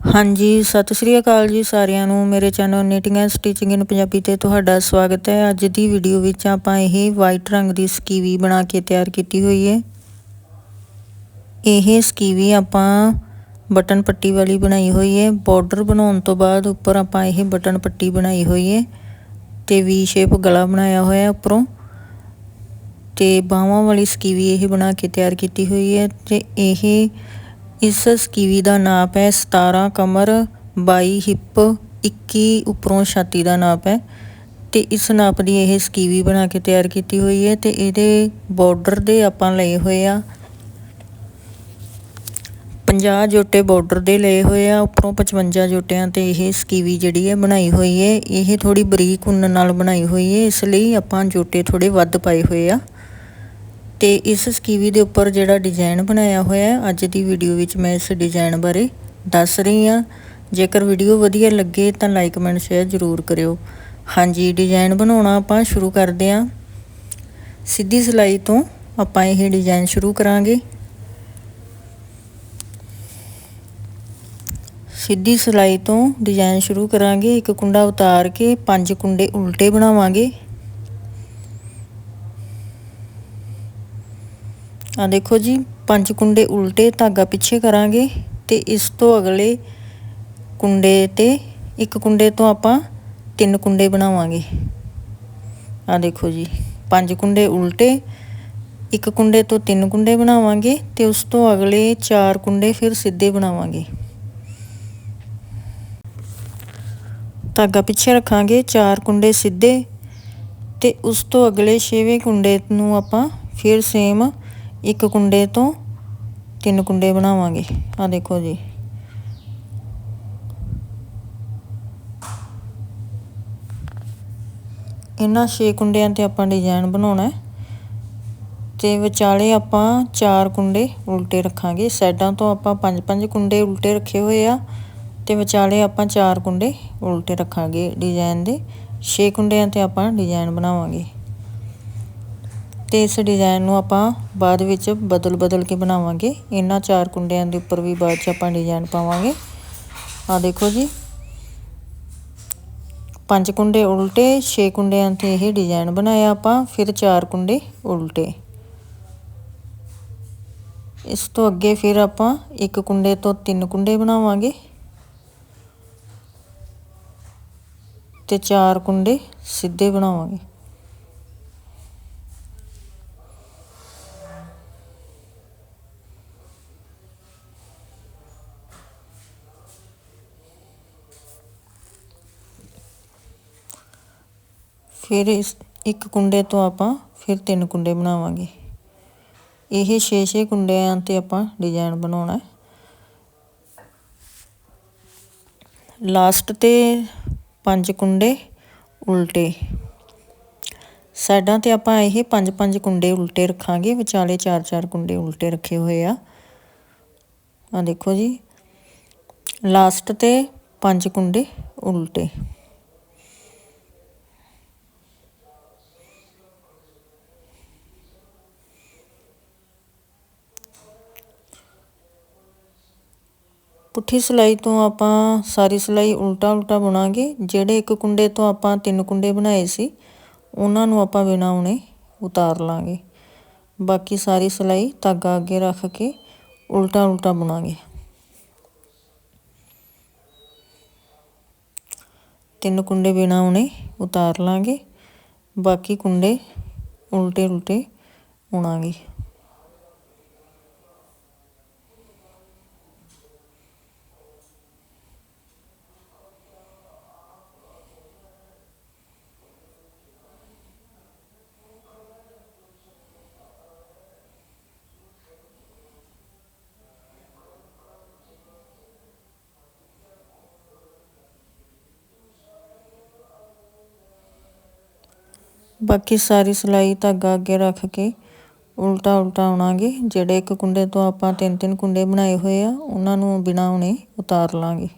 ਹਾਂਜੀ, ਸਤਿ ਸ਼੍ਰੀ ਅਕਾਲ ਜੀ ਸਾਰਿਆਂ ਨੂੰ। ਮੇਰੇ channel knitting and stitching in Punjabi ਤੇ ਤੁਹਾਡਾ ਸਵਾਗਤ ਹੈ। ਅੱਜ ਦੀ ਵੀਡੀਓ ਵਿੱਚ ਆਪਾਂ ਇਹ ਵਾਈਟ ਰੰਗ ਦੀ ਸਕੀਵੀ ਬਣਾ ਕੇ ਤਿਆਰ ਕੀਤੀ ਹੋਈ ਹੈ। ਇਹ ਸਕੀਵੀ ਆਪਾਂ ਬਟਨ ਪੱਟੀ ਵਾਲੀ ਬਣਾਈ ਹੋਈ ਹੈ। ਬਾਰਡਰ ਬਣਾਉਣ ਤੋਂ ਬਾਅਦ ਉੱਪਰ ਆਪਾਂ ਇਹ ਬਟਨ ਪੱਟੀ ਬਣਾਈ ਹੋਈ ਹੈ ਤੇ ਵੀ ਸ਼ੇਪ ਗਲਾ ਬਣਾਇਆ ਹੋਇਆ ਉੱਪਰੋਂ। ਤੇ ਬਾਹਾਂ ਵਾਲੀ ਸਕੀਵੀ ਇਹ ਬਣਾ ਕੇ ਤਿਆਰ ਕੀਤੀ ਹੋਈ ਹੈ ਤੇ ਇਹ ਇਸ ਸਕੀਵੀ ਦਾ ਨਾਪ ਹੈ 17 ਕਮਰ 22 ਹਿੱਪ 21 ਉੱਪਰੋਂ ਛਾਤੀ ਦਾ ਨਾਪ ਹੈ ਤੇ ਇਸ ਨਾਪ ਦੀ ਇਹ ਸਕੀਵੀ ਬਣਾ ਕੇ ਤਿਆਰ ਕੀਤੀ ਹੋਈ ਹੈ ਤੇ ਇਹਦੇ ਬਾਰਡਰ ਦੇ ਆਪਾਂ ਲਏ ਹੋਏ ਆ। 50 ਜੋਟੇ ਬਾਰਡਰ ਦੇ ਲਏ ਹੋਏ ਆ, ਉੱਪਰੋਂ 55 ਜੋਟਿਆਂ ਤੇ ਇਹ ਸਕੀਵੀ ਜਿਹੜੀ ਹੈ ਬਣਾਈ ਹੋਈ ਹੈ। ਇਹ ਥੋੜੀ ਬਰੀਕ ਉੱਨ ਨਾਲ ਬਣਾਈ ਹੋਈ ਹੈ, ਇਸ ਲਈ ਆਪਾਂ ਜੋਟੇ ਥੋੜੇ ਵੱਧ ਪਾਏ ਹੋਏ ਆ। ਤੇ ਇਸ ਸਕੀਵੀ ਦੇ ਉੱਪਰ ਜਿਹੜਾ ਡਿਜ਼ਾਈਨ ਬਣਾਇਆ ਹੋਇਆ ਹੈ, ਅੱਜ ਦੀ ਵੀਡੀਓ ਵਿੱਚ ਮੈਂ ਇਸ ਡਿਜ਼ਾਈਨ ਬਾਰੇ ਦੱਸ ਰਹੀ ਹਾਂ। ਜੇਕਰ ਵੀਡੀਓ ਵਧੀਆ ਲੱਗੇ ਤਾਂ ਲਾਈਕ ਕਮੈਂਟ ਸ਼ੇਅਰ ਜ਼ਰੂਰ ਕਰਿਓ। ਹਾਂਜੀ, ਡਿਜ਼ਾਈਨ ਬਣਾਉਣਾ ਆਪਾਂ ਸ਼ੁਰੂ ਕਰਦੇ ਹਾਂ। ਸਿੱਧੀ ਸਿਲਾਈ ਤੋਂ ਆਪਾਂ ਇਹ ਡਿਜ਼ਾਈਨ ਸ਼ੁਰੂ ਕਰਾਂਗੇ। ਸਿੱਧੀ ਸਿਲਾਈ ਤੋਂ ਡਿਜ਼ਾਈਨ ਸ਼ੁਰੂ ਕਰਾਂਗੇ। ਇੱਕ ਕੁੰਡਾ ਉਤਾਰ ਕੇ ਪੰਜ ਕੁੰਡੇ ਉਲਟੇ ਬਣਾਵਾਂਗੇ। ਆ ਦੇਖੋ ਜੀ, ਪੰਜ ਕੁੰਡੇ ਉਲਟੇ ਧਾਗਾ ਪਿੱਛੇ ਕਰਾਂਗੇ ਤੇ ਇਸ ਤੋਂ ਅਗਲੇ ਕੁੰਡੇ ਤੇ ਇੱਕ ਕੁੰਡੇ ਤੋਂ ਆਪਾਂ ਤਿੰਨ ਕੁੰਡੇ ਬਣਾਵਾਂਗੇ। ਆ ਦੇਖੋ ਜੀ, ਪੰਜ ਕੁੰਡੇ ਉਲਟੇ, ਇੱਕ ਕੁੰਡੇ ਤੋਂ ਤਿੰਨ ਕੁੰਡੇ ਬਣਾਵਾਂਗੇ ਤੇ ਉਸ ਤੋਂ ਅਗਲੇ ਚਾਰ ਕੁੰਡੇ ਫਿਰ ਸਿੱਧੇ ਬਣਾਵਾਂਗੇ। ਧਾਗਾ ਪਿੱਛੇ ਰੱਖਾਂਗੇ, ਚਾਰ ਕੁੰਡੇ ਸਿੱਧੇ ਤੇ ਉਸ ਤੋਂ ਅਗਲੇ ਛੇਵੇਂ ਕੁੰਡੇ ਨੂੰ ਆਪਾਂ ਫਿਰ ਸੇਮ ਇੱਕ ਕੁੰਡੇ ਤੋਂ ਤਿੰਨ ਕੁੰਡੇ ਬਣਾਵਾਂਗੇ। ਆ ਦੇਖੋ ਜੀ। ਇਹਨਾਂ 6 ਕੁੰਡਿਆਂ ਤੇ ਆਪਾਂ ਡਿਜ਼ਾਈਨ ਬਣਾਉਣਾ ਹੈ। ਤੇ ਵਿਚਾਲੇ ਆਪਾਂ ਚਾਰ ਕੁੰਡੇ ਉਲਟੇ ਰੱਖਾਂਗੇ। ਸਾਈਡਾਂ ਤੋਂ ਆਪਾਂ ਪੰਜ ਪੰਜ ਕੁੰਡੇ ਉਲਟੇ ਰੱਖੇ ਹੋਏ ਆ ਤੇ ਵਿਚਾਲੇ ਆਪਾਂ ਚਾਰ ਕੁੰਡੇ ਉਲਟੇ ਰੱਖਾਂਗੇ ਡਿਜ਼ਾਈਨ ਦੇ। 6 ਕੁੰਡਿਆਂ ਤੇ ਆਪਾਂ ਡਿਜ਼ਾਈਨ ਬਣਾਵਾਂਗੇ। ਤੇ ਇਸ ਡਿਜ਼ਾਈਨ ਨੂੰ ਆਪਾਂ ਬਾਅਦ ਵਿੱਚ ਬਦਲ ਬਦਲ ਕੇ ਬਣਾਵਾਂਗੇ। ਇਹਨਾਂ ਚਾਰ ਕੁੰਡਿਆਂ ਦੇ ਉੱਪਰ ਵੀ ਬਾਅਦ 'ਚ ਆਪਾਂ ਡਿਜ਼ਾਈਨ ਪਾਵਾਂਗੇ। ਆ ਦੇਖੋ ਜੀ। ਪੰਜ ਕੁੰਡੇ ਉਲਟੇ 6 ਕੁੰਡਿਆਂ ਤੇ ਇਹ ਡਿਜ਼ਾਈਨ ਬਣਾਇਆ ਆਪਾਂ, ਫਿਰ ਚਾਰ ਕੁੰਡੇ ਉਲਟੇ। ਇਸ ਤੋਂ ਅੱਗੇ ਫਿਰ ਆਪਾਂ ਇੱਕ ਕੁੰਡੇ ਤੋਂ ਤਿੰਨ ਕੁੰਡੇ ਬਣਾਵਾਂਗੇ। ਤੇ ਚਾਰ ਕੁੰਡੇ ਸਿੱਧੇ ਬਣਾਵਾਂਗੇ। ਫਿਰ ਇਸ ਇੱਕ ਕੁੰਡੇ ਤੋਂ ਆਪਾਂ ਫਿਰ ਤਿੰਨ ਕੁੰਡੇ ਬਣਾਵਾਂਗੇ। ਇਹ 6-6 ਕੁੰਡਿਆਂ ਤੇ ਆਪਾਂ ਡਿਜ਼ਾਈਨ ਬਣਾਉਣਾ ਲਾਸਟ ਤੇ ਪੰਜ ਕੁੰਡੇ ਉਲਟੇ। ਸਾਈਡਾਂ ਤੇ ਆਪਾਂ ਇਹ ਪੰਜ ਪੰਜ ਕੁੰਡੇ ਉਲਟੇ ਰੱਖਾਂਗੇ। ਵਿਚਾਲੇ ਚਾਰ ਚਾਰ ਕੁੰਡੇ ਉਲਟੇ ਰੱਖੇ ਹੋਏ ਆ। ਆ ਦੇਖੋ ਜੀ। ਲਾਸਟ ਤੇ ਪੰਜ ਕੁੰਡੇ ਉਲਟੇ। ਪੁੱਠੀ ਸਿਲਾਈ ਤੋਂ ਆਪਾਂ ਸਾਰੀ ਸਿਲਾਈ ਉਲਟਾ ਉਲਟਾ ਬਣਾਗੇ। ਜਿਹੜੇ ਇੱਕ ਕੁੰਡੇ ਤੋਂ ਆਪਾਂ ਤਿੰਨ ਕੁੰਡੇ ਬਣਾਏ ਸੀ, ਉਹਨਾਂ ਨੂੰ ਆਪਾਂ ਬਿਨਾ ਉਨੇ ਉਤਾਰ ਲਾਂਗੇ। ਬਾਕੀ ਸਾਰੀ ਸਿਲਾਈ ਧਾਗਾ ਅੱਗੇ ਰੱਖ ਕੇ ਉਲਟਾ ਉਲਟਾ ਬਣਾਗੇ। ਤਿੰਨ ਕੁੰਡੇ ਬਿਨਾ ਉਨੇ ਉਤਾਰ ਲਾਂਗੇ। ਬਾਕੀ ਕੁੰਡੇ ਉਲਟੇ ਉਲਟੇ ਉਣਾਂਗੇ ਬਾਕੀ ਸਾਰੀ ਸਿਲਾਈ ਧਾਗਾ ਅੱਗੇ ਰੱਖ ਕੇ ਉਲਟਾ ਉਲਟਾ ਆਉਣਾਗੇ। ਜਿਹੜੇ ਇੱਕ ਕੁੰਡੇ ਤੋਂ ਆਪਾਂ ਤਿੰਨ ਤਿੰਨ ਕੁੰਡੇ ਬਣਾਏ ਹੋਏ ਆ, ਉਹਨਾਂ ਨੂੰ ਬਿਨਾਂ ਹੁਣੇ ਉਤਾਰ ਲਾਂਗੇ।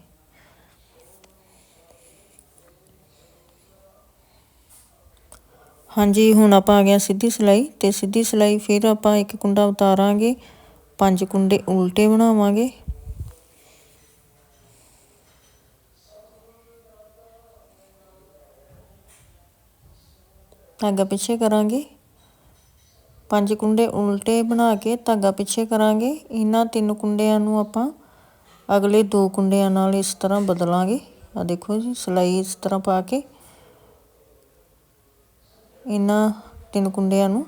ਹਾਂਜੀ, ਹੁਣ ਆਪਾਂ ਆ ਗਿਆ ਸਿੱਧੀ ਸਿਲਾਈ ਤੇ ਸਿੱਧੀ ਸਿਲਾਈ ਫਿਰ ਆਪਾਂ ਇੱਕ ਕੁੰਡਾ ਉਤਾਰਾਂਗੇ। ਪੰਜ ਕੁੰਡੇ ਉਲਟੇ ਬਣਾਵਾਂਗੇ। ਧਾਗਾ ਪਿੱਛੇ ਕਰਾਂਗੇ। ਪੰਜ ਕੁੰਡੇ ਉਲਟੇ ਬਣਾ ਕੇ ਧਾਗਾ ਪਿੱਛੇ ਕਰਾਂਗੇ। ਇਹਨਾਂ ਤਿੰਨ ਕੁੰਡਿਆਂ ਨੂੰ ਆਪਾਂ ਅਗਲੇ ਦੋ ਕੁੰਡਿਆਂ ਨਾਲ ਇਸ ਤਰ੍ਹਾਂ ਬਦਲਾਂਗੇ। ਆ ਦੇਖੋ ਜੀ, ਸਲਾਈ ਇਸ ਤਰ੍ਹਾਂ ਪਾ ਕੇ ਇਹਨਾਂ ਤਿੰਨ ਕੁੰਡਿਆਂ ਨੂੰ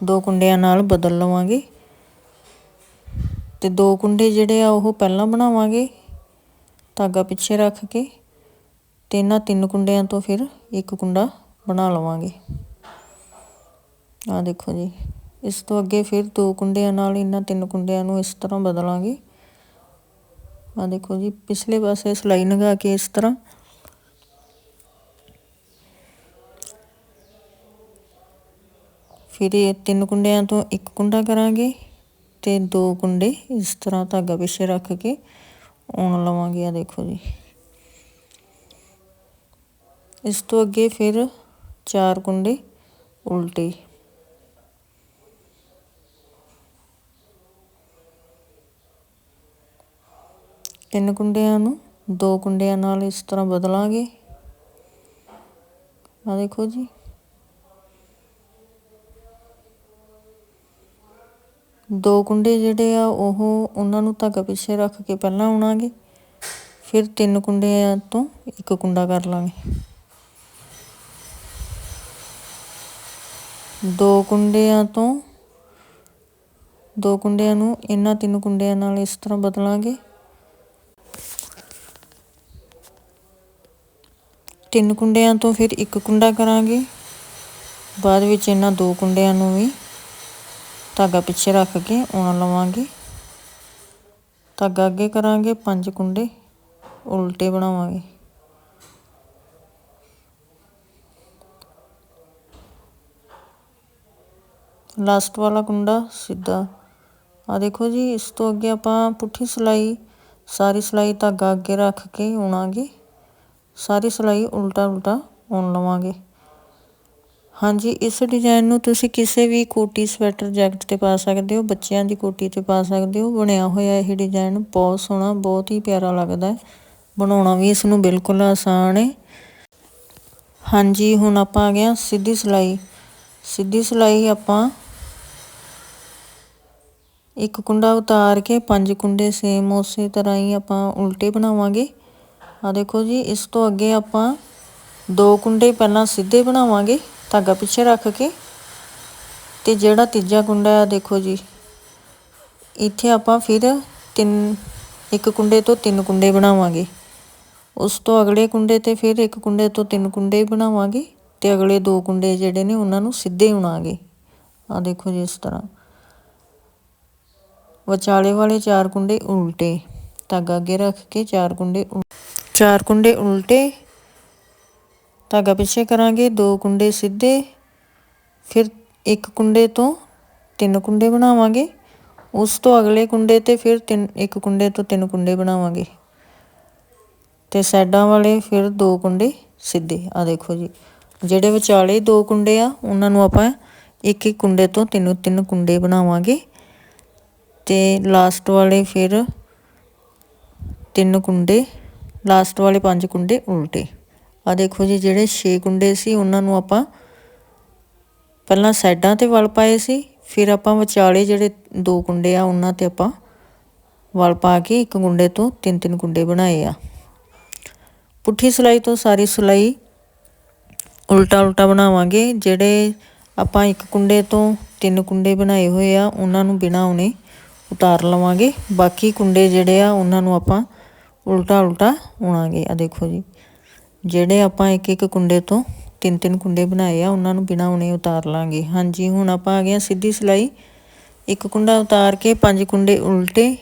ਦੋ ਕੁੰਡਿਆਂ ਨਾਲ ਬਦਲ ਲਵਾਂਗੇ। ਤੇ ਦੋ ਕੁੰਡੇ ਜਿਹੜੇ ਆ, ਉਹ ਪਹਿਲਾਂ ਬਣਾਵਾਂਗੇ ਧਾਗਾ ਪਿੱਛੇ ਰੱਖ ਕੇ। ਤੇ ਇਹਨਾਂ ਤਿੰਨ ਕੁੰਡਿਆਂ ਤੋਂ ਫਿਰ ਇੱਕ ਕੁੰਡਾ ਬਣਾ ਲਵਾਂਗੇ। ਆ ਦੇਖੋ ਜੀ, ਇਸ ਤੋਂ ਅੱਗੇ ਫਿਰ ਦੋ ਕੁੰਡਿਆਂ ਨਾਲ ਇਹਨਾਂ ਤਿੰਨ ਕੁੰਡਿਆਂ ਨੂੰ ਇਸ ਤਰ੍ਹਾਂ ਬਦਲਾਂਗੇ। ਆ ਦੇਖੋ ਜੀ, ਪਿਛਲੇ ਪਾਸੇ ਸਲਾਈ ਲਗਾ ਕੇ ਇਸ ਤਰ੍ਹਾਂ। ਫਿਰ ਇਹ ਤਿੰਨ ਕੁੰਡਿਆਂ ਤੋਂ ਇੱਕ ਕੁੰਡਾ ਕਰਾਂਗੇ ਤੇ ਦੋ ਕੁੰਡੇ ਇਸ ਤਰ੍ਹਾਂ ਧਾਗਾ ਪਿੱਛੇ ਰੱਖ ਕੇ ਆਉਣ ਲਵਾਂਗੇ ਆ ਦੇਖੋ ਜੀ। ਇਸ ਤੋਂ ਅੱਗੇ ਫਿਰ ਚਾਰ ਕੁੰਡੇ ਉਲਟੇ। ਤਿੰਨ ਕੁੰਡਿਆਂ ਨੂੰ ਦੋ ਕੁੰਡਿਆਂ ਨਾਲ ਇਸ ਤਰ੍ਹਾਂ ਬਦਲਾਂਗੇ। ਆ ਦੇਖੋ ਜੀ। ਦੋ ਕੁੰਡੇ ਜਿਹੜੇ ਆ, ਉਹ ਉਹਨਾਂ ਨੂੰ ਧਾਗਾ ਪਿੱਛੇ ਰੱਖ ਕੇ ਪਹਿਲਾਂ ਉਣਾਂਗੇ ਫਿਰ ਤਿੰਨ ਕੁੰਡਿਆਂ ਤੋਂ ਇੱਕ ਕੁੰਡਾ ਕਰ ਲਾਂਗੇ। ਦੋ ਕੁੰਡਿਆਂ ਤੋਂ, ਦੋ ਕੁੰਡਿਆਂ ਨੂੰ ਇਹਨਾਂ ਤਿੰਨ ਕੁੰਡਿਆਂ ਨਾਲ ਇਸ ਤਰ੍ਹਾਂ ਬਦਲਾਂਗੇ। ਤਿੰਨ ਕੁੰਡਿਆਂ ਤੋਂ ਫਿਰ ਇੱਕ ਕੁੰਡਾ ਕਰਾਂਗੇ। ਬਾਅਦ ਵਿੱਚ ਇਹਨਾਂ ਦੋ ਕੁੰਡਿਆਂ ਨੂੰ ਵੀ ਧਾਗਾ ਪਿੱਛੇ ਰੱਖ ਕੇ ਉਣ ਲਵਾਂਗੇ। ਧਾਗਾ ਅੱਗੇ ਕਰਾਂਗੇ, ਪੰਜ ਕੁੰਡੇ ਉਲਟੇ ਬਣਾਵਾਂਗੇ। ਲਾਸਟ ਵਾਲਾ ਕੁੰਡਾ ਸਿੱਧਾ। ਆ ਦੇਖੋ ਜੀ, ਇਸ ਤੋਂ ਅੱਗੇ ਆਪਾਂ ਪੁੱਠੀ ਸਿਲਾਈ, ਸਾਰੀ ਸਿਲਾਈ ਧਾਗਾ ਅੱਗੇ ਰੱਖ ਕੇ ਉਣਾਂਗੇ। ਸਾਰੀ ਸਿਲਾਈ ਉਲਟਾ ਉਲਟਾ ਉਣ ਲਵਾਂਗੇ। ਹਾਂਜੀ, ਇਸ ਡਿਜ਼ਾਈਨ ਨੂੰ ਤੁਸੀਂ ਕਿਸੇ ਵੀ ਕੋਟੀ, ਸਵੈਟਰ, ਜੈਕਟ ਤੇ ਪਾ ਸਕਦੇ ਹੋ। ਬੱਚਿਆਂ ਦੀ ਕੋਟੀ ਤੇ ਪਾ ਸਕਦੇ ਹੋ। ਬਣਿਆ ਹੋਇਆ ਇਹ ਡਿਜ਼ਾਈਨ ਬਹੁਤ ਸੋਹਣਾ, ਬਹੁਤ ਹੀ ਪਿਆਰਾ ਲੱਗਦਾ ਹੈ। ਬਣਾਉਣਾ ਵੀ ਇਸ ਨੂੰ ਬਿਲਕੁਲ ਆਸਾਨ ਹੈ। ਹਾਂਜੀ, ਹੁਣ ਆਪਾਂ ਆ ਗਏ ਸਿੱਧੀ ਸਿਲਾਈ। ਸਿੱਧੀ ਸਿਲਾਈ ਆਪਾਂ ਇੱਕ ਕੁੰਡਾ ਉਤਾਰ ਕੇ ਪੰਜ ਕੁੰਡੇ ਸੇਮ ਉਸੇ ਤਰ੍ਹਾਂ ਹੀ ਆਪਾਂ ਉਲਟੇ ਬਣਾਵਾਂਗੇ। ਆ ਦੇਖੋ ਜੀ, ਇਸ ਤੋਂ ਅੱਗੇ ਆਪਾਂ ਦੋ ਕੁੰਡੇ ਪਹਿਲਾਂ ਸਿੱਧੇ ਬਣਾਵਾਂਗੇ, ਧਾਗਾ ਪਿੱਛੇ ਰੱਖ ਕੇ। ਤੇ ਜਿਹੜਾ ਤੀਜਾ ਕੁੰਡਾ ਆ ਦੇਖੋ ਜੀ, ਇੱਥੇ ਆਪਾਂ ਫਿਰ ਤਿੰਨ, ਇੱਕ ਕੁੰਡੇ ਤੋਂ ਤਿੰਨ ਕੁੰਡੇ ਬਣਾਵਾਂਗੇ। ਉਸ ਤੋਂ ਅਗਲੇ ਕੁੰਡੇ ਤੇ ਫਿਰ ਇੱਕ ਕੁੰਡੇ ਤੋਂ ਤਿੰਨ ਕੁੰਡੇ ਬਣਾਵਾਂਗੇ। ਤੇ ਅਗਲੇ ਦੋ ਕੁੰਡੇ ਜਿਹੜੇ ਨੇ ਉਹਨਾਂ ਨੂੰ ਸਿੱਧੇ ਉਣਾਂਗੇ। ਆ ਦੇਖੋ ਜੀ ਇਸ ਤਰ੍ਹਾਂ। ਵਿਚਾਲੇ ਵਾਲੇ ਚਾਰ ਕੁੰਡੇ ਉਲਟੇ। ਧਾਗਾ ਅੱਗੇ ਰੱਖ ਕੇ ਚਾਰ ਕੁੰਡੇ ਚਾਰ ਕੁੰਡੇ ਉਲਟੇ। ਧਾਗਾ ਪਿੱਛੇ ਕਰਾਂਗੇ, ਦੋ ਕੁੰਡੇ ਸਿੱਧੇ। ਫਿਰ ਇੱਕ ਕੁੰਡੇ ਤੋਂ ਤਿੰਨ ਕੁੰਡੇ ਬਣਾਵਾਂਗੇ। ਉਸ ਤੋਂ ਅਗਲੇ ਕੁੰਡੇ ਤੇ ਫਿਰ ਤਿੰਨ, ਇੱਕ ਕੁੰਡੇ ਤੋਂ ਤਿੰਨ ਕੁੰਡੇ ਬਣਾਵਾਂਗੇ। ਤੇ ਸਾਈਡਾਂ ਵਾਲੇ ਫਿਰ ਦੋ ਕੁੰਡੇ ਸਿੱਧੇ। ਆ ਦੇਖੋ ਜੀ। ਜਿਹੜੇ ਵਿਚਾਲੇ ਦੋ ਕੁੰਡੇ ਆ, ਉਹਨਾਂ ਨੂੰ ਆਪਾਂ ਇੱਕ ਇੱਕ ਕੁੰਡੇ ਤੋਂ ਤਿੰਨ ਤਿੰਨ ਕੁੰਡੇ ਬਣਾਵਾਂਗੇ। ਤੇ ਲਾਸਟ ਵਾਲੇ ਫਿਰ ਤਿੰਨ ਕੁੰਡੇ ਲਾਸਟ ਵਾਲੇ ਪੰਜ ਕੁੰਡੇ ਉਲਟੇ। ਆ ਦੇਖੋ ਜੀ, ਜਿਹੜੇ 6 ਕੁੰਡੇ ਸੀ, ਉਹਨਾਂ ਨੂੰ ਆਪਾਂ ਪਹਿਲਾਂ ਸਾਈਡਾਂ ਤੇ ਵਲ ਪਾਏ ਸੀ, ਫਿਰ ਆਪਾਂ ਵਿਚਾਲੇ ਜਿਹੜੇ ਦੋ ਕੁੰਡੇ ਆ, ਉਹਨਾਂ ਤੇ ਆਪਾਂ ਵਲ ਪਾ ਕੇ ਇੱਕ ਗੁੰਡੇ ਤੋਂ ਤਿੰਨ ਤਿੰਨ ਕੁੰਡੇ ਬਣਾਏ ਆ। ਪੁੱਠੀ ਸਲਾਈ ਤੋਂ ਸਾਰੀ ਸਲਾਈ ਉਲਟਾ ਉਲਟਾ ਬਣਾਵਾਂਗੇ। ਜਿਹੜੇ ਆਪਾਂ ਇੱਕ ਕੁੰਡੇ ਤੋਂ ਤਿੰਨ ਕੁੰਡੇ ਬਣਾਏ ਹੋਏ ਆ, ਉਹਨਾਂ ਨੂੰ ਬਿਨਾ ਉਹਨੇ ਉਤਾਰ ਲਵਾਂਗੇ। ਬਾਕੀ ਕੁੰਡੇ ਜਿਹੜੇ ਆ, ਉਹਨਾਂ ਨੂੰ ਆਪਾਂ ਉਲਟਾ ਉਲਟਾ ਉਣਾਂਗੇ। ਆ ਦੇਖੋ ਜੀ, ਜਿਹੜੇ ਆਪਾਂ ਇੱਕ ਇੱਕ ਕੁੰਡੇ ਤੋਂ ਤਿੰਨ ਤਿੰਨ ਕੁੰਡੇ ਬਣਾਏ ਆ, ਉਹਨਾਂ ਨੂੰ ਬਿਨਾ ਉਣੇ ਉਤਾਰ ਲਾਂਗੇ। ਹਾਂਜੀ, ਹੁਣ ਆਪਾਂ ਆ ਗਏ ਸਿੱਧੀ ਸਿਲਾਈ। ਇੱਕ ਕੁੰਡਾ ਉਤਾਰ ਕੇ ਪੰਜ ਕੁੰਡੇ ਉਲਟੇ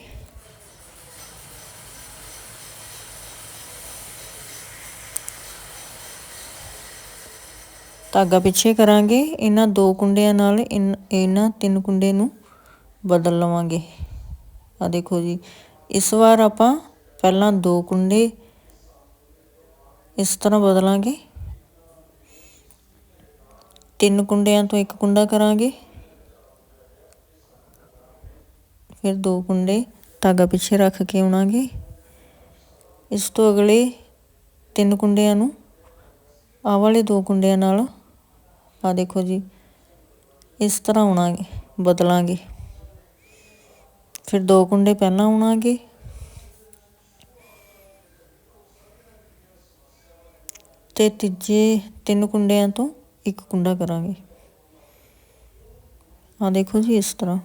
ਧਾਗਾ ਪਿੱਛੇ ਕਰਾਂਗੇ, ਇਹਨਾਂ ਦੋ ਕੁੰਡਿਆਂ ਨਾਲ ਇਹਨਾਂ ਤਿੰਨ ਕੁੰਡੇ ਨੂੰ ਬਦਲ ਲਵਾਂਗੇ। ਆ ਦੇਖੋ ਜੀ, ਇਸ ਵਾਰ ਆਪਾਂ ਪਹਿਲਾਂ ਦੋ ਕੁੰਡੇ ਇਸ ਤਰ੍ਹਾਂ ਬਦਲਾਂਗੇ। ਤਿੰਨ ਕੁੰਡਿਆਂ ਤੋਂ ਇੱਕ ਕੁੰਡਾ ਕਰਾਂਗੇ। ਫਿਰ ਦੋ ਕੁੰਡੇ ਧਾਗਾ ਪਿੱਛੇ ਰੱਖ ਕੇ ਆਉਣਾਗੇ। ਇਸ ਤੋਂ ਅਗਲੇ ਤਿੰਨ ਕੁੰਡਿਆਂ ਨੂੰ ਆਹ ਵਾਲੇ ਦੋ ਕੁੰਡਿਆਂ ਨਾਲ ਆ ਦੇਖੋ ਜੀ, ਇਸ ਤਰ੍ਹਾਂ ਉਣਾਗੇ ਬਦਲਾਂਗੇ। ਫਿਰ ਦੋ ਕੁੰਡੇ ਪਹਿਲਾਂ ਉਣਾਗੇ ਤੇ ਤੀਜੇ ਤਿੰਨ ਕੁੰਡਿਆਂ ਤੋਂ ਇੱਕ ਕੁੰਡਾ ਕਰਾਂਗੇ। ਆ ਦੇਖੋ ਜੀ ਇਸ ਤਰ੍ਹਾਂ।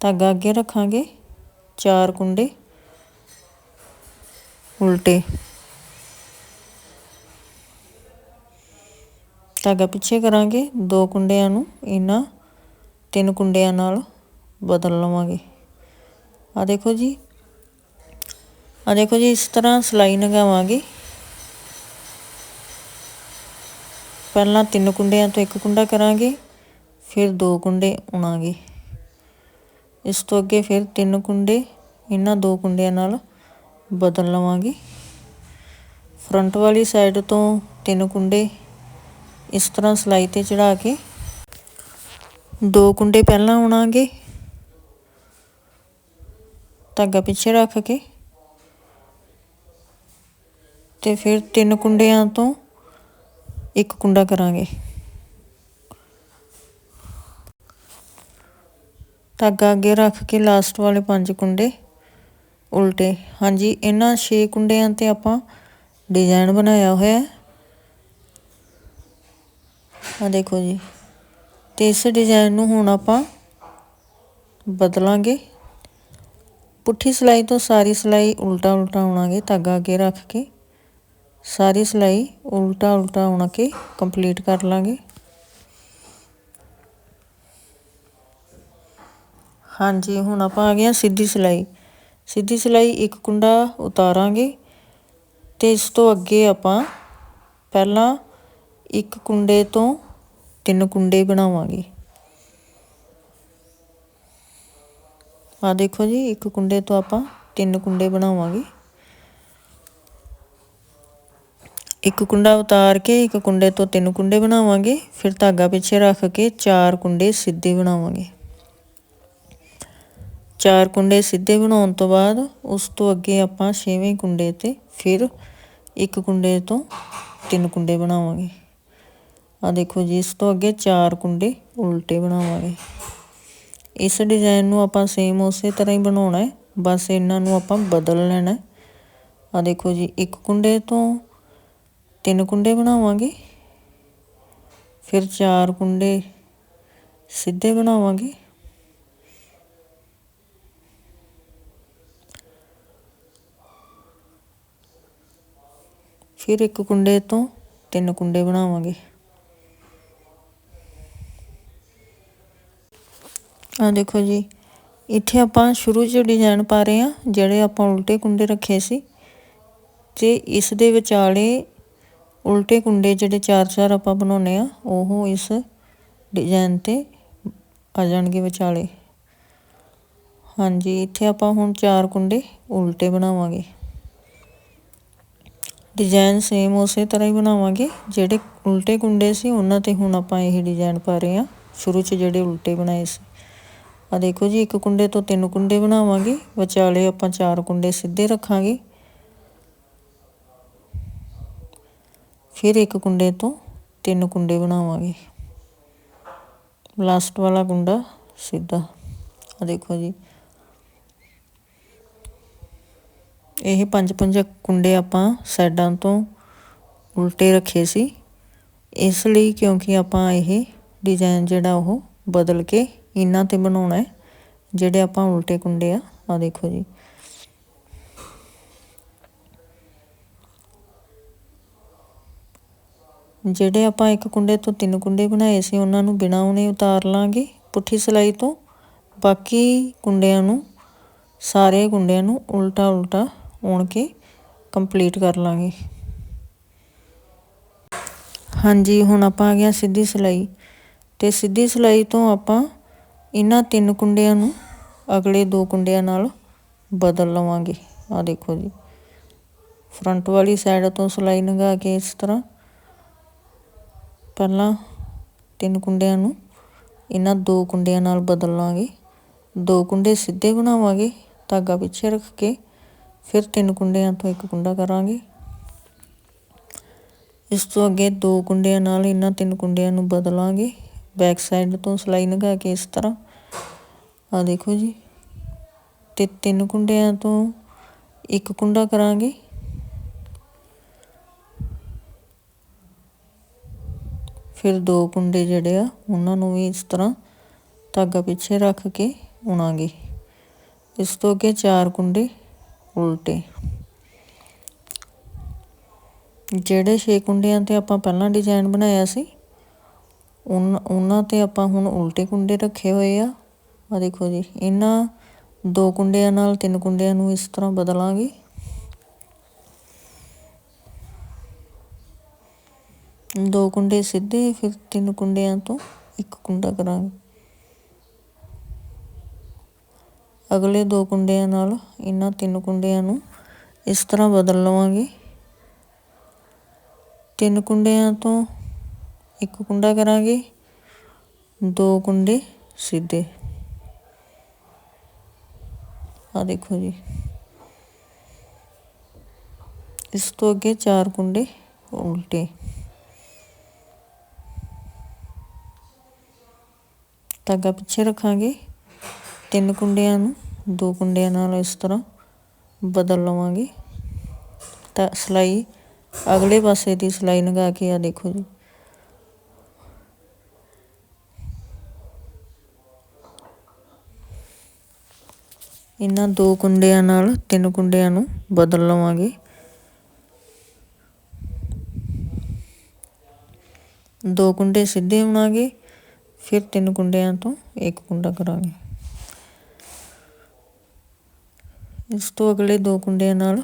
ਧਾਗਾ ਅੱਗੇ ਰੱਖਾਂਗੇ, ਚਾਰ ਕੁੰਡੇ। ਉਲਟੇ। ਧਾਗਾ ਪਿੱਛੇ ਕਰਾਂਗੇ, ਦੋ ਕੁੰਡਿਆਂ ਨੂੰ ਇਹਨਾਂ ਤਿੰਨ ਕੁੰਡਿਆਂ ਨਾਲ ਬਦਲ ਲਵਾਂਗੇ। ਆ ਦੇਖੋ ਜੀ ਆ ਦੇਖੋ ਜੀ, ਇਸ ਤਰ੍ਹਾਂ ਸਲਾਈ ਲਗਾਵਾਂਗੇ। ਪਹਿਲਾਂ ਤਿੰਨ ਕੁੰਡਿਆਂ ਤੋਂ ਇੱਕ ਕੁੰਡਾ ਕਰਾਂਗੇ, ਫਿਰ ਦੋ ਕੁੰਡੇ ਉਣਾਂਗੇ। ਇਸ ਤੋਂ ਅੱਗੇ ਫਿਰ ਤਿੰਨ ਕੁੰਡੇ ਇਹਨਾਂ ਦੋ ਕੁੰਡਿਆਂ ਨਾਲ ਬਦਲ ਲਵਾਂਗੇ। ਫਰੰਟ ਵਾਲੀ ਸਾਈਡ ਤੋਂ ਤਿੰਨ ਕੁੰਡੇ ਇਸ ਤਰ੍ਹਾਂ ਸਲਾਈ ਤੇ ਚੜਾ ਕੇ ਦੋ ਕੁੰਡੇ ਪਹਿਲਾਂ ਉਣਾਂਗੇ। ਧਾਗਾ ਪਿੱਛੇ ਰੱਖ ਕੇ ਤੇ ਫਿਰ ਤਿੰਨ ਕੁੰਡਿਆਂ ਤੋਂ ਇੱਕ ਕੁੰਡਾ ਕਰਾਂਗੇ। ਧਾਗਾ ਅੱਗੇ ਰੱਖ ਕੇ ਲਾਸਟ ਵਾਲੇ ਪੰਜ ਕੁੰਡੇ ਉਲਟੇ। ਹਾਂਜੀ, ਇਹਨਾਂ 6 ਕੁੰਡਿਆਂ ਤੇ ਆਪਾਂ ਡਿਜ਼ਾਈਨ ਬਣਾਇਆ ਹੋਇਆ ਹੈ। ਆ ਦੇਖੋ ਜੀ। ਤੇ ਇਸ ਡਿਜ਼ਾਈਨ ਨੂੰ ਹੁਣ ਆਪਾਂ ਬਦਲਾਂਗੇ। ਪੁੱਠੀ ਸਲਾਈ ਤੋਂ ਸਾਰੀ ਸਲਾਈ ਉਲਟਾ ਉਲਟਾ ਆਉਣਾਗੇ, ਧਾਗਾ ਅੱਗੇ ਰੱਖ ਕੇ। ਸਾਰੀ ਸਲਾਈ ਉਲਟਾ ਉਲਟਾ ਆਉਣਾ ਕੇ ਕੰਪਲੀਟ ਕਰ ਲਾਂਗੇ। ਹਾਂਜੀ, ਹੁਣ ਆਪਾਂ ਆ ਗਏ ਸਿੱਧੀ ਸਲਾਈ। ਸਿੱਧੀ ਸਲਾਈ ਇੱਕ ਕੁੰਡਾ ਉਤਾਰਾਂਗੇ ਤੇ ਇਸ ਤੋਂ ਅੱਗੇ ਆਪਾਂ ਪਹਿਲਾਂ ਇੱਕ ਕੁੰਡੇ ਤੋਂ ਤਿੰਨ ਕੁੰਡੇ ਬਣਾਵਾਂਗੇ। ਆ ਦੇਖੋ ਜੀ, ਇੱਕ ਕੁੰਡੇ ਤੋਂ ਆਪਾਂ ਤਿੰਨ ਕੁੰਡੇ ਬਣਾਵਾਂਗੇ। ਇੱਕ ਕੁੰਡਾ ਉਤਾਰ ਕੇ ਇੱਕ ਕੁੰਡੇ ਤੋਂ ਤਿੰਨ ਕੁੰਡੇ ਬਣਾਵਾਂਗੇ, ਫਿਰ ਧਾਗਾ ਪਿੱਛੇ ਰੱਖ ਕੇ ਚਾਰ ਕੁੰਡੇ ਸਿੱਧੇ ਬਣਾਵਾਂਗੇ। ਚਾਰ ਕੁੰਡੇ ਸਿੱਧੇ ਬਣਾਉਣ ਤੋਂ ਬਾਅਦ ਉਸ ਤੋਂ ਅੱਗੇ ਆਪਾਂ ਛੇਵੇਂ ਕੁੰਡੇ ਤੇ ਫਿਰ ਇੱਕ ਕੁੰਡੇ ਤੋਂ ਤਿੰਨ ਕੁੰਡੇ ਬਣਾਵਾਂਗੇ। ਆ ਦੇਖੋ ਜੀ, ਇਸ ਤੋਂ ਅੱਗੇ ਚਾਰ ਕੁੰਡੇ ਉਲਟੇ ਬਣਾਵਾਂਗੇ। ਇਸ ਡਿਜ਼ਾਈਨ ਨੂੰ ਆਪਾਂ ਸੇਮ ਉਸੇ ਤਰ੍ਹਾਂ ਹੀ ਬਣਾਉਣਾ ਹੈ। ਬਸ ਇਹਨਾਂ ਨੂੰ ਆਪਾਂ ਬਦਲ ਲੈਣਾ ਆ ਦੇਖੋ ਜੀ, ਇੱਕ ਕੁੰਡੇ ਤੋਂ ਤਿੰਨ ਕੁੰਡੇ ਬਣਾਵਾਂਗੇ। ਫਿਰ ਚਾਰ ਕੁੰਡੇ ਸਿੱਧੇ ਬਣਾਵਾਂਗੇ। ਫਿਰ ਇੱਕ ਕੁੰਡੇ ਤੋਂ ਤਿੰਨ ਕੁੰਡੇ ਬਣਾਵਾਂਗੇ। ਆ ਦੇਖੋ ਜੀ। ਇੱਥੇ ਆਪਾਂ ਸ਼ੁਰੂ 'ਚ ਡਿਜ਼ਾਈਨ ਪਾ ਰਹੇ ਆ ਜਿਹੜੇ ਆਪਾਂ ਉਲਟੇ ਕੁੰਡੇ ਰੱਖੇ ਸੀ। ਤੇ ਇਸ ਦੇ ਵਿਚਾਲੇ ਉਲਟੇ ਕੁੰਡੇ ਜਿਹੜੇ ਚਾਰ ਚਾਰ ਆਪਾਂ ਬਣਾਉਨੇ ਆ ਉਹ ਇਸ ਡਿਜ਼ਾਈਨ ਤੇ ਆ ਜਾਣਗੇ ਵਿਚਾਲੇ। ਹਾਂਜੀ, ਇੱਥੇ ਆਪਾਂ ਹੁਣ ਚਾਰ ਕੁੰਡੇ ਉਲਟੇ ਬਣਾਵਾਂਗੇ। ਡਿਜ਼ਾਈਨ ਸੇਮ ਉਸੇ ਤਰ੍ਹਾਂ ਹੀ ਬਣਾਵਾਂਗੇ, ਜਿਹੜੇ ਉਲਟੇ ਕੁੰਡੇ ਸੀ, ਉਹਨਾਂ ਤੇ ਹੁਣ ਆਪਾਂ ਇਹ ਡਿਜ਼ਾਈਨ ਪਾ ਰਹੇ ਆ ਸ਼ੁਰੂ 'ਚ ਜਿਹੜੇ ਉਲਟੇ ਬਣਾਏ ਸੀ। ਆ ਦੇਖੋ ਜੀ, ਇੱਕ ਕੁੰਡੇ ਤੋਂ ਤਿੰਨ ਕੁੰਡੇ ਬਣਾਵਾਂਗੇ। ਵਿਚਾਲੇ ਆਪਾਂ ਚਾਰ ਕੁੰਡੇ ਸਿੱਧੇ ਰੱਖਾਂਗੇ। ਫਿਰ ਇੱਕ ਕੁੰਡੇ ਤੋਂ ਤਿੰਨ ਕੁੰਡੇ ਬਣਾਵਾਂਗੇ। ਲਾਸਟ ਵਾਲਾ ਕੁੰਡਾ ਸਿੱਧਾ। ਆ ਦੇਖੋ ਜੀ। ਇਹ ਪੰਜ ਪੰਜ ਕੁੰਡੇ ਆਪਾਂ ਸਾਈਡਾਂ ਤੋਂ ਉਲਟੇ ਰੱਖੇ ਸੀ। ਇਸ ਲਈ ਕਿਉਂਕਿ ਆਪਾਂ ਇਹ ਡਿਜ਼ਾਈਨ ਜਿਹੜਾ ਉਹ ਬਦਲ ਕੇ ਇਹਨਾਂ ਤੇ ਬਣਾਉਣਾ ਹੈ, ਜਿਹੜੇ ਆਪਾਂ ਉਲਟੇ ਕੁੰਡੇ ਆ ਆ ਦੇਖੋ ਜੀ। ਜਿਹੜੇ ਆਪਾਂ ਇੱਕ ਕੁੰਡੇ ਤੋਂ ਤਿੰਨ ਕੁੰਡੇ ਬਣਾਏ ਸੀ, ਉਹਨਾਂ ਨੂੰ ਬਿਨਾਂ ਉਹਨੇ ਉਤਾਰ ਲਾਂਗੇ ਪੁੱਠੀ ਸਲਾਈ ਤੋਂ। ਬਾਕੀ ਕੁੰਡਿਆਂ ਨੂੰ, ਸਾਰੇ ਕੁੰਡਿਆਂ ਨੂੰ ਉਲਟਾ ਉਲਟਾ ਉਣ ਕੇ ਕੰਪਲੀਟ ਕਰ ਲਾਂਗੇ। ਹਾਂਜੀ, ਹੁਣ ਆਪਾਂ ਆ ਗਿਆ ਸਿੱਧੀ ਸਲਾਈ। ਤੇ ਸਿੱਧੀ ਸਲਾਈ ਤੋਂ ਆਪਾਂ ਇਹਨਾਂ ਤਿੰਨ ਕੁੰਡਿਆਂ ਨੂੰ ਅਗਲੇ ਦੋ ਕੁੰਡਿਆਂ ਨਾਲ ਬਦਲ ਲਵਾਂਗੇ। ਆ ਦੇਖੋ ਜੀ। ਫਰੰਟ ਵਾਲੀ ਸਾਈਡ ਤੋਂ ਸਲਾਈ ਲੰਘਾ ਕੇ ਇਸ ਤਰ੍ਹਾਂ ਪਹਿਲਾਂ ਤਿੰਨ ਕੁੰਡਿਆਂ ਨੂੰ ਇਹਨਾਂ ਦੋ ਕੁੰਡਿਆਂ ਨਾਲ ਬਦਲ ਲਾਂਗੇ। ਦੋ ਕੁੰਡੇ ਸਿੱਧੇ ਬਣਾਵਾਂਗੇ, ਧਾਗਾ ਪਿੱਛੇ ਰੱਖ ਕੇ, ਫਿਰ ਤਿੰਨ ਕੁੰਡਿਆਂ ਤੋਂ ਇੱਕ ਕੁੰਡਾ ਕਰਾਂਗੇ। ਇਸ ਤੋਂ ਅੱਗੇ ਦੋ ਕੁੰਡਿਆਂ ਨਾਲ ਇਹਨਾਂ ਤਿੰਨ ਕੁੰਡਿਆਂ ਨੂੰ ਬਦਲਾਂਗੇ ਬੈਕ ਸਾਈਡ ਤੋਂ ਸਲਾਈ ਲਗਾ ਕੇ ਇਸ ਤਰ੍ਹਾਂ। ਆ ਦੇਖੋ ਜੀ, ਤੇ ਤਿੰਨ ਕੁੰਡਿਆਂ ਤੋਂ ਇੱਕ ਕੁੰਡਾ ਕਰਾਂਗੇ। ਫਿਰ ਦੋ ਕੁੰਡੇ ਜਿਹੜੇ ਆ, ਉਹਨਾਂ ਨੂੰ ਵੀ ਇਸ ਤਰ੍ਹਾਂ ਧਾਗਾ ਪਿੱਛੇ ਰੱਖ ਕੇ ਉਣਾਂਗੇ। ਇਸ ਤੋਂ ਅੱਗੇ ਚਾਰ ਕੁੰਡੇ ਉਲਟੇ। ਜਿਹੜੇ 6 ਕੁੰਡਿਆਂ ਤੇ ਆਪਾਂ ਪਹਿਲਾਂ ਡਿਜ਼ਾਈਨ ਬਣਾਇਆ ਸੀ ਉਹਨਾਂ ਤੇ ਆਪਾਂ ਹੁਣ ਉਲਟੇ ਕੁੰਡੇ ਰੱਖੇ ਹੋਏ ਆ। ਆ ਦੇਖੋ ਜੀ, ਇਹਨਾਂ ਦੋ ਕੁੰਡਿਆਂ ਨਾਲ ਤਿੰਨ ਕੁੰਡਿਆਂ ਨੂੰ ਇਸ ਤਰ੍ਹਾਂ ਬਦਲਾਂਗੇ। ਦੋ ਕੁੰਡੇ ਸਿੱਧੇ, ਫਿਰ ਤਿੰਨ ਕੁੰਡਿਆਂ ਤੋਂ ਇੱਕ ਕੁੰਡਾ ਕਰਾਂਗੇ। ਅਗਲੇ ਦੋ ਕੁੰਡਿਆਂ ਨਾਲ ਇਹਨਾਂ ਤਿੰਨ ਕੁੰਡਿਆਂ ਨੂੰ ਇਸ ਤਰ੍ਹਾਂ ਬਦਲ ਲਵਾਂਗੇ। ਤਿੰਨ ਕੁੰਡਿਆਂ ਤੋਂ ਇੱਕ ਕੁੰਡਾ ਕਰਾਂਗੇ, ਦੋ ਕੁੰਡੇ ਸਿੱਧੇ। ਆ ਦੇਖੋ ਜੀ। ਇਸ ਤੋਂ ਅੱਗੇ ਚਾਰ ਕੁੰਡੇ ਉਲਟੇ। ਧਾਗਾ ਪਿੱਛੇ ਰੱਖਾਂਗੇ। ਤਿੰਨ ਕੁੰਡਿਆਂ ਨੂੰ, ਦੋ ਕੁੰਡਿਆਂ ਨਾਲ ਇਸ ਤਰ੍ਹਾਂ ਬਦਲ ਲਵਾਂਗੇ। ਤਾਂ ਸਲਾਈ ਅਗਲੇ ਪਾਸੇ ਦੀ ਸਲਾਈ ਲਗਾ ਕੇ ਆ ਦੇਖੋ ਜੀ। ਇਹਨਾਂ ਦੋ ਕੁੰਡਿਆਂ ਨਾਲ ਤਿੰਨ ਕੁੰਡਿਆਂ ਨੂੰ ਬਦਲ ਲਵਾਂਗੇ ਦੋ ਕੁੰਡੇ ਸਿੱਧੇ ਬਣਾਗੇ ਫਿਰ ਤਿੰਨ ਕੁੰਡਿਆਂ ਤੋਂ ਇੱਕ ਕੁੰਡਾ ਕਰਾਂਗੇ ਇਸ ਤੋਂ ਅਗਲੇ ਦੋ ਕੁੰਡਿਆਂ ਨਾਲ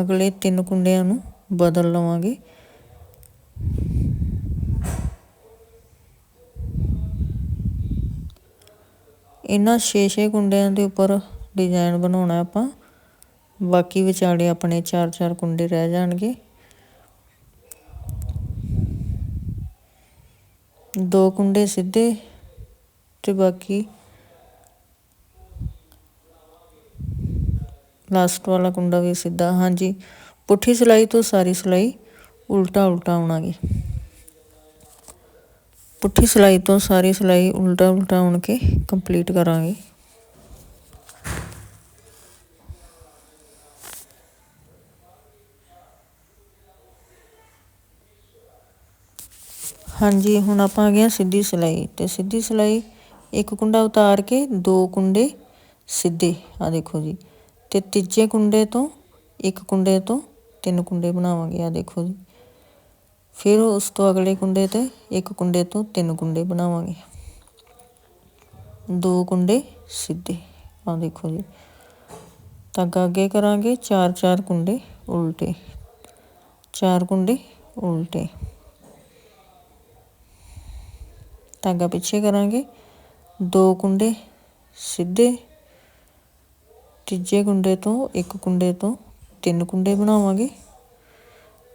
ਅਗਲੇ ਤਿੰਨ ਕੁੰਡਿਆਂ ਨੂੰ ਬਦਲ ਲਵਾਂਗੇ ਇਹਨਾਂ 6-6 ਕੁੰਡਿਆਂ ਦੇ ਉੱਪਰ ਡਿਜ਼ਾਈਨ ਬਣਾਉਣਾ ਆਪਾਂ। ਬਾਕੀ ਵਿਚਾਲੇ ਆਪਣੇ 4-4 ਕੁੰਡੇ ਰਹਿ ਜਾਣਗੇ। ਦੋ ਕੁੰਡੇ ਸਿੱਧੇ ਤੇ ਬਾਕੀ ਲਾਸਟ ਵਾਲਾ ਕੁੰਡਾ ਵੀ ਸਿੱਧਾ। ਹਾਂਜੀ, ਪੁੱਠੀ ਸਿਲਾਈ ਤੋਂ ਸਾਰੀ ਸਿਲਾਈ ਉਲਟਾ ਉਲਟਾ ਆਉਣਾਗੀ। ਪੁੱਠੀ ਸਿਲਾਈ ਤੋਂ ਸਾਰੀ ਸਿਲਾਈ ਉਲਟਾ ਉਲਟਾ ਆਉਣ ਕੇ ਕੰਪਲੀਟ ਕਰਾਂਗੇ। ਹਾਂਜੀ, ਹੁਣ ਆਪਾਂ ਆ ਗਏ ਸਿੱਧੀ ਸਿਲਾਈ ਤੇ ਸਿੱਧੀ ਸਿਲਾਈ ਇੱਕ ਕੁੰਡਾ ਉਤਾਰ ਕੇ ਦੋ ਕੁੰਡੇ ਸਿੱਧੇ ਆ ਦੇਖੋ ਜੀ। ਤੇ ਤੀਜੇ ਕੁੰਡੇ ਤੋਂ ਇੱਕ ਕੁੰਡੇ ਤੋਂ ਤਿੰਨ ਕੁੰਡੇ ਬਣਾਵਾਂਗੇ ਆ ਦੇਖੋ ਜੀ। ਫਿਰ ਉਸ ਤੋਂ ਅਗਲੇ ਕੁੰਡੇ ਤੇ ਇੱਕ ਕੁੰਡੇ ਤੋਂ ਤਿੰਨ ਕੁੰਡੇ ਬਣਾਵਾਂਗੇ। ਦੋ ਕੁੰਡੇ ਸਿੱਧੇ ਆ ਦੇਖੋ ਜੀ। ਧਾਗਾ ਅੱਗੇ ਕਰਾਂਗੇ ਚਾਰ ਚਾਰ ਕੁੰਡੇ ਉਲਟੇ। ਚਾਰ ਕੁੰਡੇ ਉਲਟੇ। ਧਾਗਾ ਪਿੱਛੇ ਕਰਾਂਗੇ। ਦੋ ਕੁੰਡੇ ਸਿੱਧੇ, ਤੀਜੇ ਕੁੰਡੇ ਤੋਂ ਇੱਕ ਕੁੰਡੇ ਤੋਂ ਤਿੰਨ ਕੁੰਡੇ ਬਣਾਵਾਂਗੇ।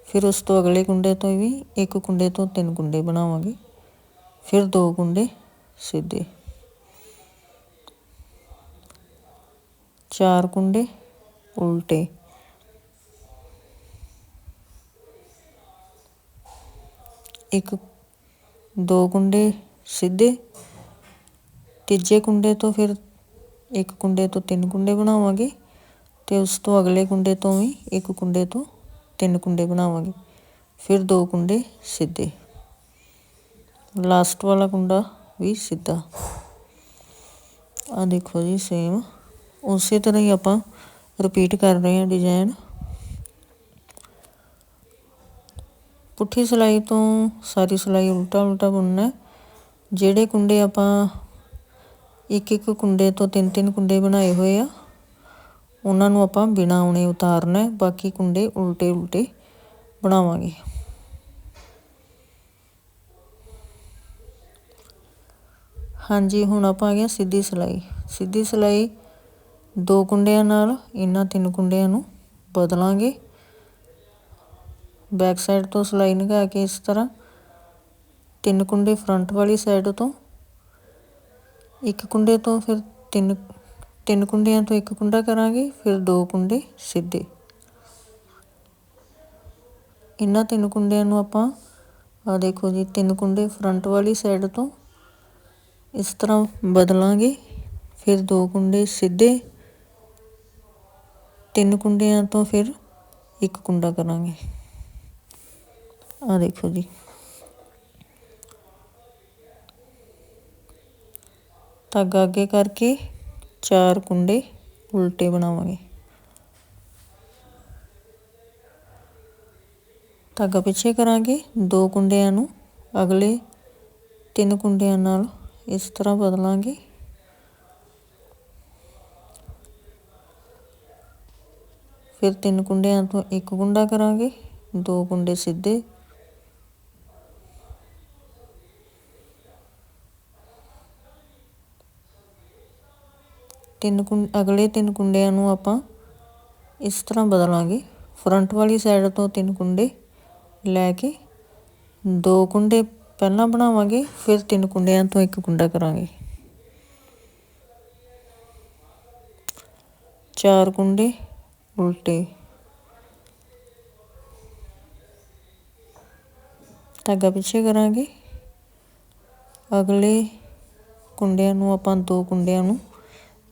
ਫਿਰ ਉਸ ਤੋਂ ਅਗਲੇ ਕੁੰਡੇ ਤੋਂ ਵੀ ਇੱਕ ਕੁੰਡੇ ਤੋਂ ਤਿੰਨ ਕੁੰਡੇ ਬਣਾਵਾਂਗੇ। ਫਿਰ ਦੋ ਕੁੰਡੇ ਸਿੱਧੇ। ਚਾਰ ਕੁੰਡੇ ਉਲਟੇ। ਇੱਕ, ਦੋ ਕੁੰਡੇ ਸਿੱਧੇ ਤੀਜੇ ਕੁੰਡੇ ਤੋਂ ਫਿਰ ਇੱਕ ਕੁੰਡੇ ਤੋਂ ਤਿੰਨ ਕੁੰਡੇ ਬਣਾਵਾਂਗੇ ਤੇ ਉਸ ਤੋਂ ਅਗਲੇ ਕੁੰਡੇ ਤੋਂ ਵੀ ਇੱਕ ਕੁੰਡੇ ਤੋਂ ਤਿੰਨ ਕੁੰਡੇ ਬਣਾਵਾਂਗੇ, ਫਿਰ ਦੋ ਕੁੰਡੇ ਸਿੱਧੇ। ਲਾਸਟ ਵਾਲਾ ਕੁੰਡਾ ਵੀ ਸਿੱਧਾ। ਆ ਦੇਖੋ ਜੀ ਸੇਮ ਉਸੇ ਤਰ੍ਹਾਂ ਹੀ ਆਪਾਂ ਰਿਪੀਟ ਕਰ ਰਹੇ ਹਾਂ ਡਿਜ਼ਾਈਨ ਪੁੱਠੀ ਸਲਾਈ ਤੋਂ ਸਾਰੀ ਸਲਾਈ ਉਲਟਾ ਉਲਟਾ ਬੁਣਨਾ ਜਿਹੜੇ ਕੁੰਡੇ ਆਪਾਂ ਇੱਕ ਇੱਕ ਕੁੰਡੇ ਤੋਂ ਤਿੰਨ ਤਿੰਨ ਕੁੰਡੇ ਬਣਾਏ ਹੋਏ ਆ, ਉਹਨਾਂ ਨੂੰ ਆਪਾਂ ਬਿਨਾ ਉਣੇ ਉਤਾਰਨਾ ਬਾਕੀ ਕੁੰਡੇ ਉਲਟੇ ਉਲਟੇ ਬਣਾਵਾਂਗੇ। ਹਾਂਜੀ, ਹੁਣ ਆਪਾਂ ਆ ਗਏ ਸਿੱਧੀ ਸਲਾਈ। ਸਿੱਧੀ ਸਲਾਈ ਦੋ ਕੁੰਡਿਆਂ ਨਾਲ, ਇਹਨਾਂ ਤਿੰਨ ਕੁੰਡਿਆਂ ਨੂੰ ਬਦਲਾਂਗੇ। ਬੈਕ ਸਾਈਡ ਤੋਂ ਸਲਾਈ ਲਗਾ ਕੇ ਇਸ ਤਰ੍ਹਾਂ ਤਿੰਨ ਕੁੰਡੇ ਫਰੰਟ ਵਾਲੀ ਸਾਈਡ ਤੋਂ। ਇੱਕ ਕੁੰਡੇ ਤੋਂ ਫਿਰ ਤਿੰਨ ਤਿੰਨ ਕੁੰਡਿਆਂ ਤੋਂ ਇੱਕ ਕੁੰਡਾ ਕਰਾਂਗੇ, ਫਿਰ ਦੋ ਕੁੰਡੇ ਸਿੱਧੇ। ਇਹਨਾਂ ਤਿੰਨ ਕੁੰਡਿਆਂ ਨੂੰ ਆਪਾਂ ਆ ਦੇਖੋ ਜੀ, ਤਿੰਨ ਕੁੰਡੇ ਫਰੰਟ ਵਾਲੀ ਸਾਈਡ ਤੋਂ ਇਸ ਤਰ੍ਹਾਂ ਬਦਲਾਂਗੇ, ਫਿਰ ਦੋ ਕੁੰਡੇ ਸਿੱਧੇ। ਤਿੰਨ ਕੁੰਡਿਆਂ ਤੋਂ ਫਿਰ ਇੱਕ ਕੁੰਡਾ ਕਰਾਂਗੇ। ਆ ਦੇਖੋ ਜੀ। ਧਾਗਾ ਅੱਗੇ ਕਰਕੇ ਚਾਰ ਕੁੰਡੇ ਉਲਟੇ ਬਣਾਵਾਂਗੇ। ਧਾਗਾ ਪਿੱਛੇ ਕਰਾਂਗੇ ਦੋ ਕੁੰਡਿਆਂ ਨੂੰ, ਅਗਲੇ ਤਿੰਨ ਕੁੰਡਿਆਂ ਨਾਲ ਇਸ ਤਰ੍ਹਾਂ ਬਦਲਾਂਗੇ। ਫਿਰ ਤਿੰਨ ਕੁੰਡਿਆਂ ਤੋਂ ਇੱਕ ਕੁੰਡਾ ਕਰਾਂਗੇ, ਦੋ ਕੁੰਡੇ ਸਿੱਧੇ ਤਿੰਨ ਕੁੰ, ਅਗਲੇ ਤਿੰਨ ਕੁੰਡਿਆਂ ਨੂੰ ਆਪਾਂ ਇਸ ਤਰ੍ਹਾਂ ਬਦਲਾਂਗੇ। ਫਰੰਟ ਵਾਲੀ ਸਾਈਡ ਤੋਂ ਤਿੰਨ ਕੁੰਡੇ ਲੈ ਕੇ ਦੋ ਕੁੰਡੇ ਪਹਿਲਾਂ ਬਣਾਵਾਂਗੇ, ਫਿਰ ਤਿੰਨ ਕੁੰਡਿਆਂ ਤੋਂ ਇੱਕ ਕੁੰਡਾ ਕਰਾਂਗੇ। ਚਾਰ ਕੁੰਡੇ ਉਲਟੇ। ਧਾਗਾ ਪਿੱਛੇ ਕਰਾਂਗੇ। ਅਗਲੇ ਕੁੰਡਿਆਂ ਨੂੰ ਆਪਾਂ ਦੋ ਕੁੰਡਿਆਂ ਨੂੰ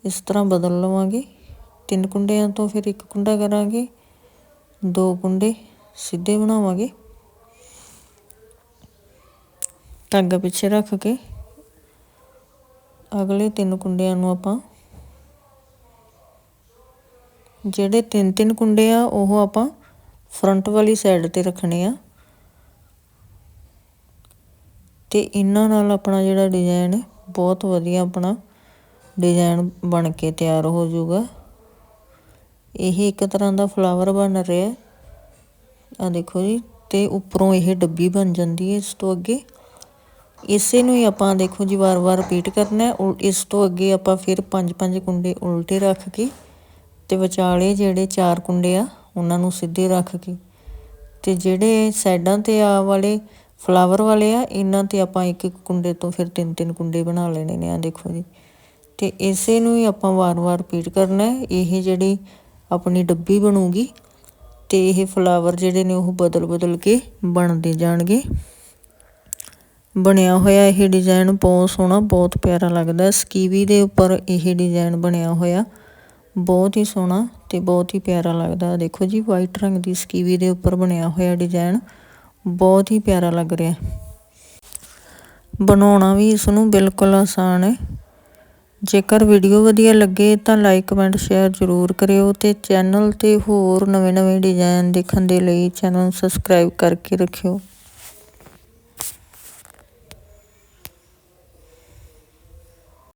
ਇਸ ਤਰ੍ਹਾਂ ਬਦਲ ਲਵਾਂਗੇ। ਤਿੰਨ ਕੁੰਡਿਆਂ ਤੋਂ ਫਿਰ ਇੱਕ ਕੁੰਡਾ ਕਰਾਂਗੇ। ਦੋ ਕੁੰਡੇ ਸਿੱਧੇ ਬਣਾਵਾਂਗੇ। ਧਾਗਾ ਪਿੱਛੇ ਰੱਖ ਕੇ ਅਗਲੇ ਤਿੰਨ ਕੁੰਡਿਆਂ ਨੂੰ ਆਪਾਂ ਜਿਹੜੇ ਤਿੰਨ ਤਿੰਨ ਕੁੰਡੇ ਆ, ਉਹ ਆਪਾਂ ਫਰੰਟ ਵਾਲੀ ਸਾਈਡ ਤੇ ਰੱਖਣੇ ਆ। ਤੇ ਇਹਨਾਂ ਨਾਲ ਆਪਣਾ ਜਿਹੜਾ ਡਿਜ਼ਾਈਨ ਬਹੁਤ ਵਧੀਆ ਆਪਣਾ ਡਿਜ਼ਾਈਨ ਬਣ ਕੇ ਤਿਆਰ ਹੋ ਜਾਊਗਾ। ਇਹ ਇੱਕ ਤਰ੍ਹਾਂ ਦਾ ਫਲਾਵਰ ਬਣ ਰਿਹਾ। ਆ ਦੇਖੋ ਜੀ, ਤੇ ਉੱਪਰੋਂ ਇਹ ਡੱਬੀ ਬਣ ਜਾਂਦੀ ਹੈ ਇਸ ਤੋਂ ਅੱਗੇ। ਇਸੇ ਨੂੰ ਹੀ ਆਪਾਂ ਦੇਖੋ ਜੀ, ਵਾਰ-ਵਾਰ ਰਿਪੀਟ ਕਰਨਾ ਹੈ। ਇਸ ਤੋਂ ਅੱਗੇ ਆਪਾਂ ਫਿਰ ਪੰਜ ਪੰਜ ਕੁੰਡੇ ਉਲਟੇ ਰੱਖ ਕੇ ਤੇ ਵਿਚਾਲੇ ਜਿਹੜੇ ਚਾਰ ਕੁੰਡੇ ਆ, ਉਹਨਾਂ ਨੂੰ ਸਿੱਧੇ ਰੱਖ ਕੇ। ਤੇ ਜਿਹੜੇ ਸਾਈਡਾਂ ਤੇ ਆ ਵਾਲੇ ਫਲਾਵਰ ਵਾਲੇ ਆ, ਇਹਨਾਂ ਤੇ ਆਪਾਂ ਇੱਕ ਇੱਕ ਕੁੰਡੇ ਤੋਂ ਫਿਰ ਤਿੰਨ ਤਿੰਨ ਕੁੰਡੇ ਬਣਾ ਲੈਣੇ ਨੇ ਆ ਦੇਖੋ ਜੀ। ਤੇ ਇਸੇ ਨੂੰ ਹੀ ਆਪਾਂ ਵਾਰ-ਵਾਰ ਰਿਪੀਟ ਕਰਨਾ ਹੈ। ਇਹ ਜਿਹੜੀ ਆਪਣੀ ਡੱਬੀ ਬਣੂਗੀ ਤੇ ਇਹ ਫਲਾਵਰ ਜਿਹੜੇ ਨੇ ਉਹ ਬਦਲ-ਬਦਲ ਕੇ ਬਣਦੇ ਜਾਣਗੇ। ਬਣਿਆ ਹੋਇਆ ਇਹ ਡਿਜ਼ਾਈਨ ਬਹੁਤ ਸੋਹਣਾ, ਬਹੁਤ ਪਿਆਰਾ ਲੱਗਦਾ ਸਕੀਵੀ ਦੇ ਉੱਪਰ ਇਹ ਡਿਜ਼ਾਈਨ ਬਣਿਆ ਹੋਇਆ, ਬਹੁਤ ਹੀ ਸੋਹਣਾ ਤੇ ਬਹੁਤ ਹੀ ਪਿਆਰਾ ਲੱਗਦਾ ਦੇਖੋ ਜੀ ਵਾਈਟ ਰੰਗ ਦੀ ਸਕੀਵੀ ਦੇ ਉੱਪਰ ਬਣਿਆ ਹੋਇਆ ਡਿਜ਼ਾਈਨ ਬਹੁਤ ਹੀ ਪਿਆਰਾ ਲੱਗ ਰਿਹਾ ਬਣਾਉਣਾ ਵੀ ਇਸ ਨੂੰ ਬਿਲਕੁਲ ਆਸਾਨ ਹੈ। ਜੇਕਰ ਵੀਡੀਓ ਵਧੀਆ ਲੱਗੇ ਤਾਂ ਲਾਈਕ, ਕਮੈਂਟ, ਸ਼ੇਅਰ ਜ਼ਰੂਰ ਕਰਿਓ ਤੇ ਚੈਨਲ ਤੇ ਹੋਰ ਨਵੇਂ-ਨਵੇਂ ਡਿਜ਼ਾਈਨ ਦੇਖਣ ਦੇ ਲਈ ਚੈਨਲ ਨੂੰ ਸਬਸਕ੍ਰਾਈਬ ਕਰਕੇ ਰੱਖਿਓ।